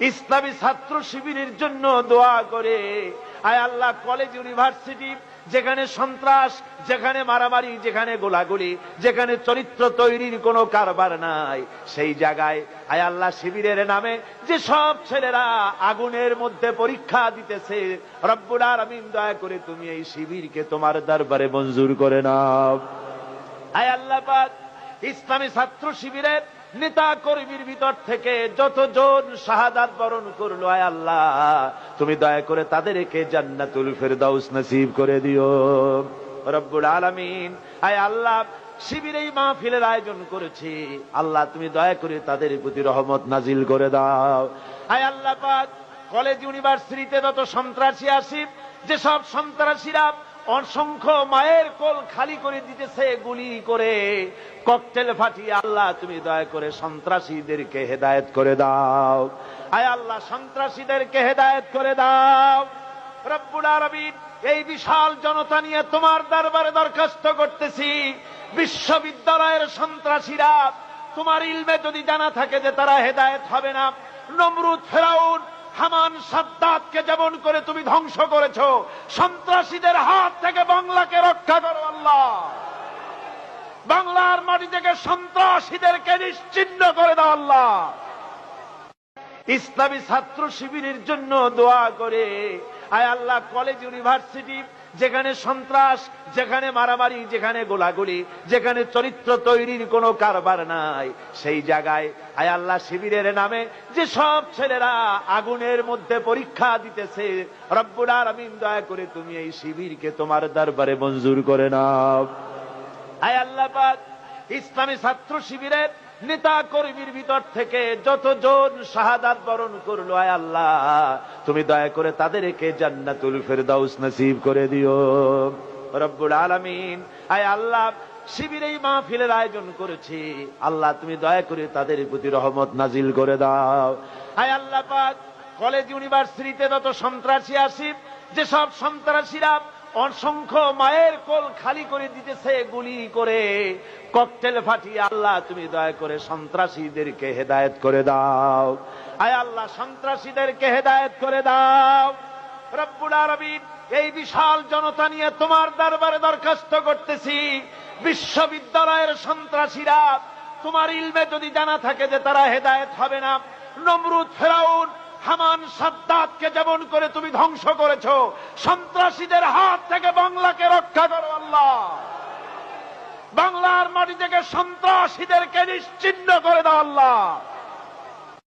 ইসলামী ছাত্র শিবিরের জন্য দোয়া করে। আয় আল্লাহ কলেজ ইউনিভার্সিটি যেখানে সন্ত্রাস, যেখানে মারামারি, যেখানে গোলাগুলি, যেখানে চরিত্র তৈরির কোনো কারবার নাই, সেই জায়গায় আয় আল্লাহ শিবিরের নামে যে সব ছেলেরা আগুনের মধ্যে পরীক্ষা দিতেছে, রব্বুল আলামিন দয়া করে তুমি এই শিবিরকে তোমার দরবারে মঞ্জুর করে নাও। আয় আল্লাহ ইসলামী ছাত্র শিবিরের নেতা কর্মীর ভিতর থেকে যতজন শাহাদাত বরণ করল, আয় আল্লাহ, তুমি দয়া করে তাদেরকে জান্নাতুল ফেরদাউস নসিব করে দিও। রব্বুল আলামিন, আয় আল্লাহ, শিবির এই মাহফিলের আয়োজন করেছি। আল্লাহ, তুমি দয়া করে তাদের প্রতি রহমত নাজিল করে দাও। আয় আল্লাহ পাক, কলেজ, ইউনিভার্সিটিতে যত সন্ত্রাসী আসি যেসব সন্ত্রাসীরা অসংখ্য মায়ের কোল খালি করে দিতেছে, গুলি করে, ককটেল ফাটিয়ে, আল্লাহ তুমি দয়া করে সন্ত্রাসীদেরকে হেদায়েত করে দাও। আয় আল্লাহ, সন্ত্রাসীদেরকে হেদায়েত করে দাও। রব্বুল আরবিন এই বিশাল জনতা নিয়ে তোমার দরবারে দরখাস্ত করতেছি। বিশ্ববিদ্যালয়ের সন্ত্রাসীরা, তোমার ইলমে যদি জানা থাকে যে তারা হেদায়েত হবে না, নমরুদ, ফেরাউন হামান সাদ্দাতকে যেমন করে তুমি ধ্বংস করেছ, সন্ত্রাসীদের হাত থেকে বাংলাকে রক্ষা করো আল্লাহ। বাংলার মাটি থেকে সন্ত্রাসীদেরকে নিশ্চিন্ন করে দাও আল্লাহ। ইসলামী ছাত্র শিবিরের জন্য দোয়া করে, আয় আল্লাহ কলেজ ইউনিভার্সিটি যেখানে সন্ত্রাস, যেখানে মারামারি, যেখানে গোলাগুলি, যেখানে চরিত্র তৈরির কোনো কারবার নাই, সেই জায়গায় আয় আল্লাহ শিবিরের নামে যে সব ছেলেরা আগুনের মধ্যে পরীক্ষা দিতেছে, রব্বুল আলামিন দয়া করে তুমি এই শিবিরকে তোমার দরবারে মঞ্জুর করে নাও। আয় আল্লাহ ইসলামী ছাত্র শিবিরের নেতা কর্মীর ভিতর থেকে যতজন শাহাদাত বরণ করল, আয় আল্লাহ, তুমি দয়া করে তাদেরকে জান্নাতুল ফেরদাউস নসিব করে দিও। রব্বুল আলামিন, আয় আল্লাহ, শিবির এই মাহফিলের আয়োজন করেছি। আল্লাহ, তুমি দয়া করে তাদের প্রতি রহমত নাজিল করে দাও। আয় আল্লাহ পাক, কলেজ, ইউনিভার্সিটিতে যত সন্ত্রাসী আসি যেসব সন্ত্রাসীরা অসংখ্য মায়ের কোল খালি করে দিতেছে, গুলি করে ককটেল ফাটিয়ে, আল্লাহ, তুমি দয়া করে সন্ত্রাসীদেরকে হেদায়েত করে দাও। আয় আল্লাহ, সন্ত্রাসীদেরকে হেদায়েত করে দাও। রব্বুল আরবিন এই বিশাল জনতা নিয়ে তোমার দরবারে দরখাস্ত করতেছি। বিশ্ববিদ্যালয়ের সন্ত্রাসীরা, তোমার ইলমে যদি জানা থাকে যে তারা হেদায়েত হবে না, নমরুদ, ফেরাউন হামান সাদ্দাতকে যেমন করে তুমি ধ্বংস করেছ, সন্ত্রাসীদের হাত থেকে বাংলাকে রক্ষা করো আল্লাহ। বাংলার মাটি থেকে সন্ত্রাসীদেরকে নিশ্চিন্ন করে দাও আল্লাহ।